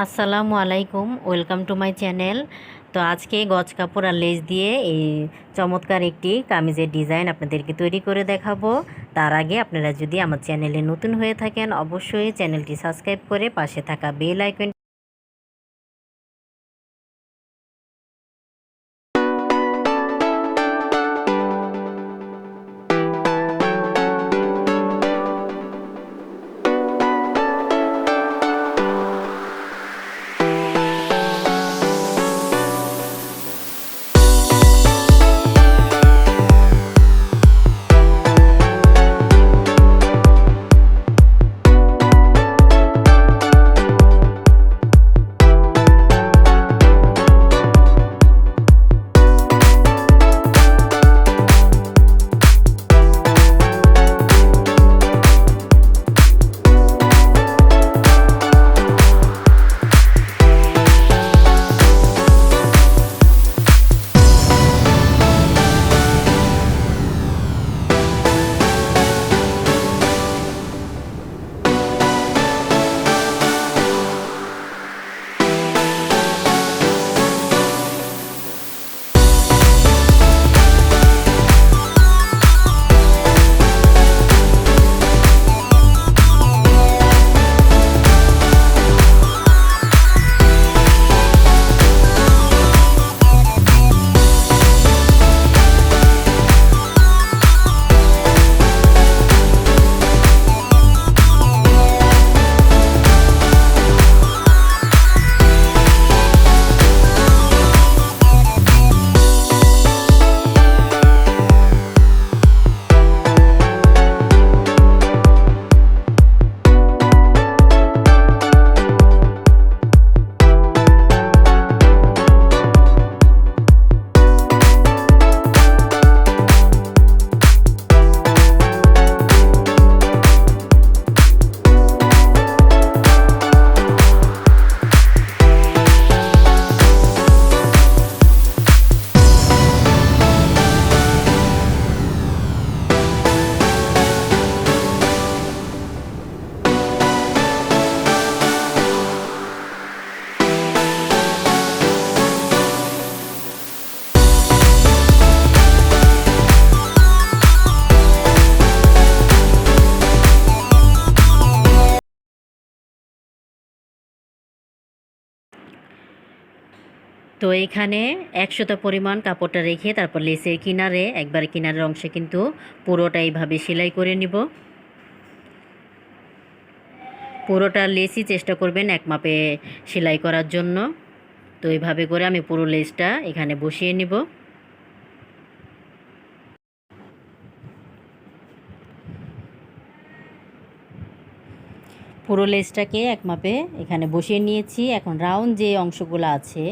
আসসালামু আলাইকুম, welcome to my channel. তো আজকে গজ কাপড় আর লেজ দিয়ে এই চমৎকার একটি কামিজের ডিজাইন আপনাদেরকে তৈরি করে দেখাবো। তার আগে আপনারা যদি আমার চ্যানেলে নতুন হয়ে থাকেন, অবশ্যই চ্যানেলটি সাবস্ক্রাইব করে পাশে থাকা বেল আইকন তো এখানে একশোটা পরিমাণ কাপড়টা রেখে তারপর লেসের কিনারে, একবার কিনারের অংশে কিন্তু পুরোটা এইভাবে সেলাই করে নিব। পুরোটা লেসই চেষ্টা করবেন এক মাপে সেলাই করার জন্য। তো এইভাবে করে আমি পুরো লেসটা এখানে বসিয়ে নিব। পুরো লেসটাকে এক মাপে এখানে বসিয়ে নিয়েছি। এখন রাউন্ড যে অংশগুলো আছে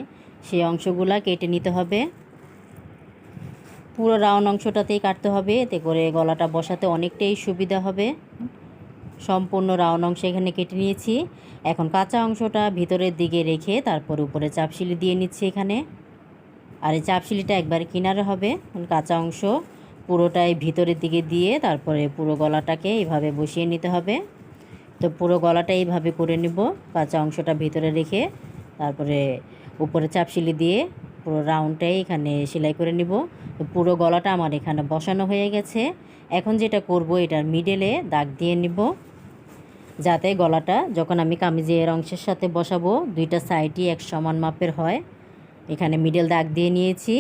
সেই অংশগুলো কেটে নিতে হবে। পুরো রাউন্ড অংশটাতেই কাটতে হবে, এতে করে গলাটা বসাতে অনেকটাই সুবিধা হবে। সম্পূর্ণ রাউন্ড অংশ এখানে কেটে নিয়েছি। এখন কাঁচা অংশটা ভিতরের দিকে রেখে তারপর উপরে চাপশিলি দিয়ে নিচ্ছি এখানে। আর এই চাপশিলিটা একবার কিনারে হবে কাঁচা অংশ পুরোটাই ভিতরের দিকে দিয়ে তারপরে পুরো গলাটাকে এইভাবে বসিয়ে নিতে হবে। তো পুরো গলাটা এইভাবে করে নিব, কাঁচা অংশটা ভিতরে রেখে তারপরে উপরে চাপ চাপশিলি দিয়ে পুরো রাউন্ডটাই এখানে সেলাই করে নিব। পুরো গলাটা আমার এখানে বসানো হয়ে গেছে। এখন যেটা করব, এটার মিডেলে দাগ দিয়ে নিব। যাতে গলাটা, যখন আমি কামিজের অংশের সাথে বসাবো, দুইটা সাইডই এক সমান মাপের হয়। এখানে মিডল দাগ দিয়ে নিয়েছি।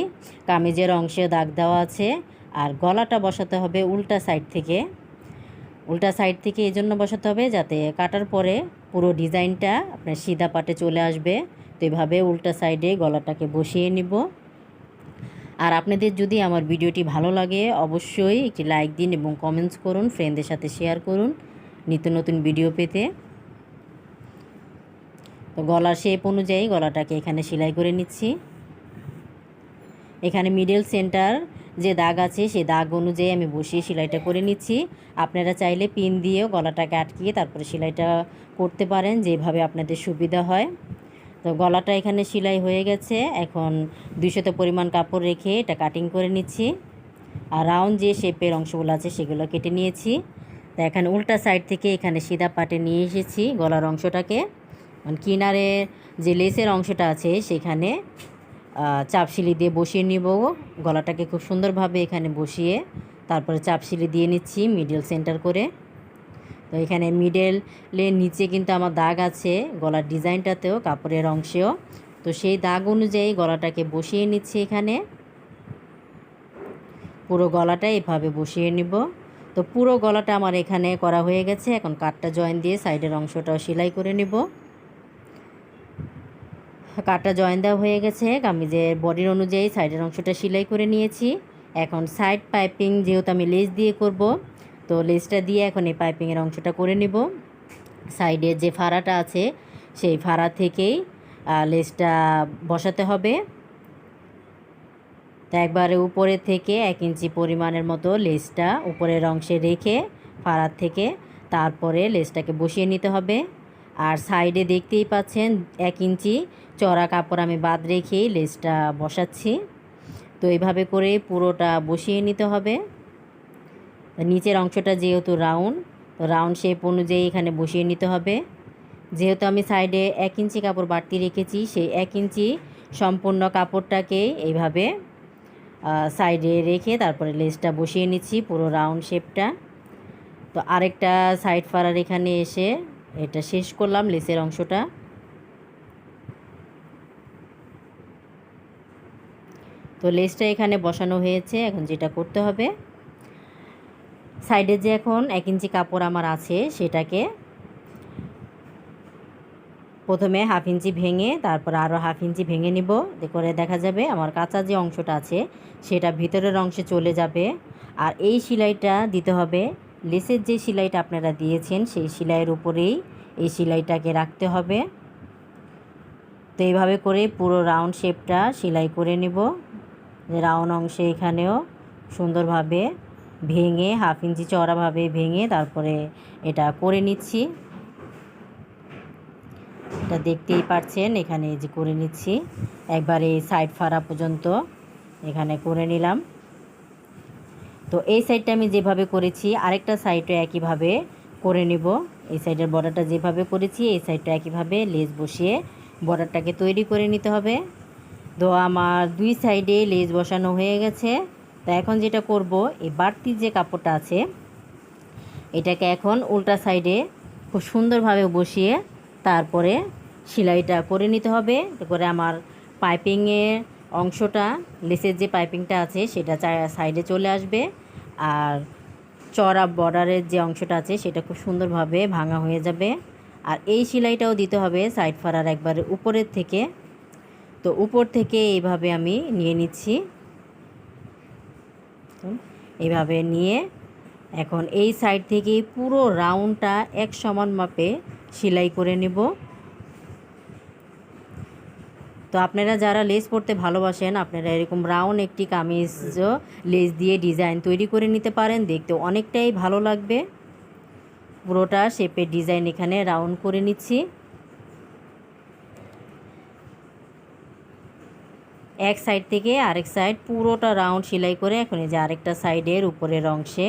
কামিজের অংশে দাগ দেওয়া আছে। আর গলাটা বসাতে হবে উল্টা সাইড থেকে। উল্টা সাইড থেকে এই জন্য বসাতে হবে যাতে কাটার পরে পুরো ডিজাইনটা আপনার সিধা পাটে চলে আসবে। তো এভাবে উল্টা সাইডে গলাটাকে বসিয়ে নিব। আর আপনাদের যদি আমার ভিডিওটি ভালো লাগে, অবশ্যই একটি লাইক দিন এবং কমেন্টস করুন ফ্রেন্ডদের সাথে শেয়ার করুন নিত্য নতুন ভিডিও পেতে। তো গলার শেপ অনুযায়ী গলাটাকে এখানে সেলাই করে নিচ্ছি। এখানে মিডল সেন্টার যে দাগ আছে সেই দাগ অনুযায়ী আমি বসিয়ে সেলাইটা করে নিচ্ছি। আপনারা চাইলে পিন দিয়েও গলাটাকে আটকিয়ে তারপরে সেলাইটা করতে পারেন, যেভাবে আপনাদের সুবিধা হয়। তো গলাটা এখানে সেলাই হয়ে গেছে। এখন দুইশত পরিমাণ কাপড় রেখে এটা কাটিং করে নিচ্ছি। আর রাউন্ড যে শেপের অংশগুলো আছে সেগুলো কেটে নিয়েছি। তা এখানে উল্টা সাইড থেকে এখানে সিধা পাটে নিয়ে এসেছি গলার অংশটাকে। কিনারে যে লেসের অংশটা আছে সেখানে চাপশিলি দিয়ে বসিয়ে নিব। গলাটাকে খুব সুন্দরভাবে এখানে বসিয়ে তারপরে চাপশিলি দিয়ে নিচ্ছি মিডল সেন্টার করে। তো এখানে মিডলের নিচে কিন্তু আমার দাগ আছে, গলার ডিজাইনটাতেও, কাপড়ের অংশেও। তো সেই দাগ অনুযায়ী গলাটাকে বসিয়ে নিচ্ছি এখানে। পুরো গলাটা এভাবে বসিয়ে নিব। তো পুরো গলাটা আমার এখানে করা হয়ে গেছে। এখন কাটটা জয়েন দিয়ে সাইডের অংশটাও সেলাই করে নিব। কাটটা জয়েন দেওয়া হয়ে গেছে। কামিজের বডির অনুযায়ী সাইডের অংশটা সেলাই করে নিয়েছি। এখন সাইড পাইপিং যেহেতু আমি লেস দিয়ে করব তো লেসটা দিয়ে এখন এই পাইপিংয়ের অংশটা করে নিব। সাইডে যে ফাড়াটা আছে, সেই ফাড়া থেকেই লেসটা বসাতে হবে। তো একবারে উপরে থেকে এক ইঞ্চি পরিমাণের মতো লেসটা উপরের অংশে রেখে ফাড়ার থেকে তারপরে লেসটাকে বসিয়ে নিতে হবে। আর সাইডে দেখতেই পাচ্ছেন, এক ইঞ্চি চড়া কাপড় আমি বাদ রেখেই লেসটা বসাচ্ছি। তো এইভাবে করে পুরোটা বসিয়ে নিতে হবে। নিচের অংশটা যেহেতু রাউন্ড তো রাউন্ড শেপ অনুযায়ী এখানে বসিয়ে নিতে হবে। যেহেতু আমি সাইডে এক ইঞ্চি কাপড় বাড়তি রেখেছি, সেই এক ইঞ্চি সম্পূর্ণ কাপড়টাকে এইভাবে সাইডে রেখে তারপরে লেসটা বসিয়ে নিচ্ছি পুরো রাউন্ড শেপটা তো আরেকটা সাইড ফাড়ার এখানে এসে এটা শেষ করলাম লেসের অংশটা। তো লেসটা এখানে বসানো হয়েছে, এখন যেটা করতে হবে সাইডে যে এখন এক ইঞ্চি কাপড় আমার আছে, সেটাকে প্রথমে হাফ ইঞ্চি ভেঙে, তারপর আরও হাফ ইঞ্চি ভেঙে নিব। করে দেখা যাবে আমার কাঁচা যে অংশটা আছে, সেটা ভিতরের অংশে চলে যাবে। আর এই সেলাইটা দিতে হবে, লেসের যে সেলাইটা আপনারা দিয়েছেন, সেই সেলাইয়ের উপরেই এই সেলাইটাকে রাখতে হবে। তো এইভাবে করে পুরো রাউন্ড শেপটা সেলাই করে নেব। রাউন্ড অংশে এখানেও সুন্দরভাবে ভেঙে হাফ ইঞ্চি চড়াভাবে ভেঙে তারপরে এটা করে নিচ্ছি। এটা দেখতেই পাচ্ছেন, এখানে এই যে করে নিচ্ছি। একবারে সাইড ফাড়া পর্যন্ত এখানে করে নিলাম। তো এই সাইডটা আমি যেভাবে করেছি, আরেকটা সাইডও একইভাবে করে নিব। এই সাইডের বর্ডারটা যেভাবে করেছি, এই সাইডটা একইভাবে লেজ বসিয়ে বর্ডারটাকে তৈরি করে নিতে হবে। তো আমার দুই সাইডে লেজ বসানো হয়ে গেছে। তো এখন যেটা করব, এই বাড়তি যে কাপড়টা আছে, এটাকে এখন উল্টা সাইডে খুব সুন্দরভাবে বসিয়ে তারপরে সেলাইটা করে নিতে হবে। করে আমার পাইপিংয়ের অংশটা, লেসের যে পাইপিংটা আছে, সেটা সাইডে চলে আসবে। আর চড়া বর্ডারের যে অংশটা আছে, সেটা খুব সুন্দরভাবে ভাঙা হয়ে যাবে। আর এই সেলাইটাও দিতে হবে সাইড ফাড়ার একবারে উপরের থেকে। তো উপর থেকে এইভাবে আমি নিয়ে নিচ্ছি। এইভাবে নিয়ে এখন এই সাইড থেকে পুরো রাউন্ডটা এক সমান মাপে সেলাই করে নেব। তো আপনারা যারা লেস পরতে ভালোবাসেন, আপনারা এরকম রাউন্ড একটি কামিজ লেস দিয়ে ডিজাইন তৈরি করে নিতে পারেন। দেখতে অনেকটাই ভালো লাগবে। পুরোটা শেপের ডিজাইন এখানে রাউন্ড করে নিচ্ছি। এক সাইড থেকে আরেক সাইড পুরোটা রাউন্ড সেলাই করে এখন এই যে আরেকটা সাইডের উপরের অংশে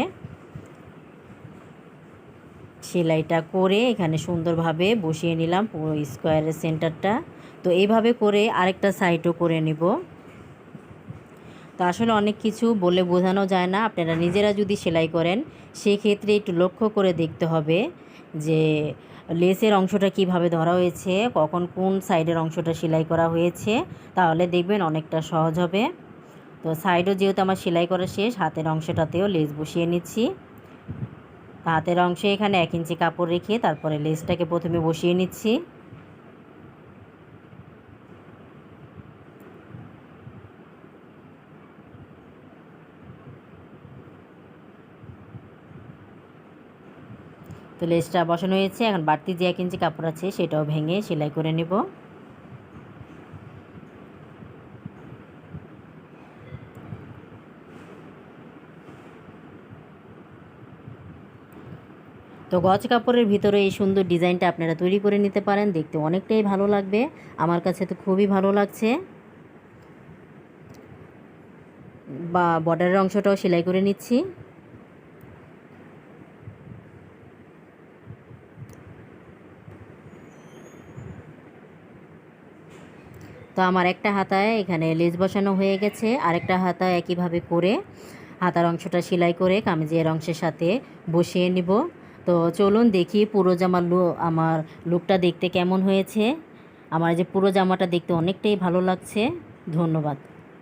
সেলাইটা করে এখানে সুন্দরভাবে বসিয়ে নিলাম পুরো স্কোয়ারের সেন্টারটা। তো এইভাবে করে আরেকটা সাইডও করে নিব। তো আসলে অনেক কিছু বলে বোঝানো যায় না। আপনারা নিজেরা যদি সেলাই করেন, সেক্ষেত্রে একটু লক্ষ্য করে দেখতে হবে যে লেসের অংশটা কীভাবে ধরা হয়েছে, কখন কোন সাইডের অংশটা সেলাই করা হয়েছে, তাহলে দেখবেন অনেকটা সহজ হবে। তো সাইডও যেহেতু আমার সেলাই করা শেষ, হাতের অংশটাতেও লেস বসিয়ে নিচ্ছি। হাতের অংশে এখানে এক ইঞ্চি কাপড় রেখে তারপরে লেসটাকে প্রথমে বসিয়ে নিচ্ছি। তো লেসটা বসানো হয়েছে, এখন বাড়তি যে এক ইঞ্চি কাপড় আছে সেটাও ভেঙে সেলাই করে নেব। তো গজ কাপড়ের ভিতরে এই সুন্দর ডিজাইনটা আপনারা তৈরি করে নিতে পারেন, দেখতে অনেকটাই ভালো লাগবে, আমার কাছে তো খুবই ভালো লাগছে। বা বর্ডারের অংশটাও সেলাই করে নিচ্ছি। তো আমার একটা হাতায় এখানে লেজ বসানো হয়ে গেছে। আরেকটা হাতায় একইভাবে করে হাতার অংশটা সেলাই করে কামিজের অংশের সাথে বসিয়ে নিব। তো চলুন দেখি পুরো জামার লু, আমার লুকটা দেখতে কেমন হয়েছে। আমার যে পুরো জামাটা দেখতে অনেকটাই ভালো লাগছে। ধন্যবাদ।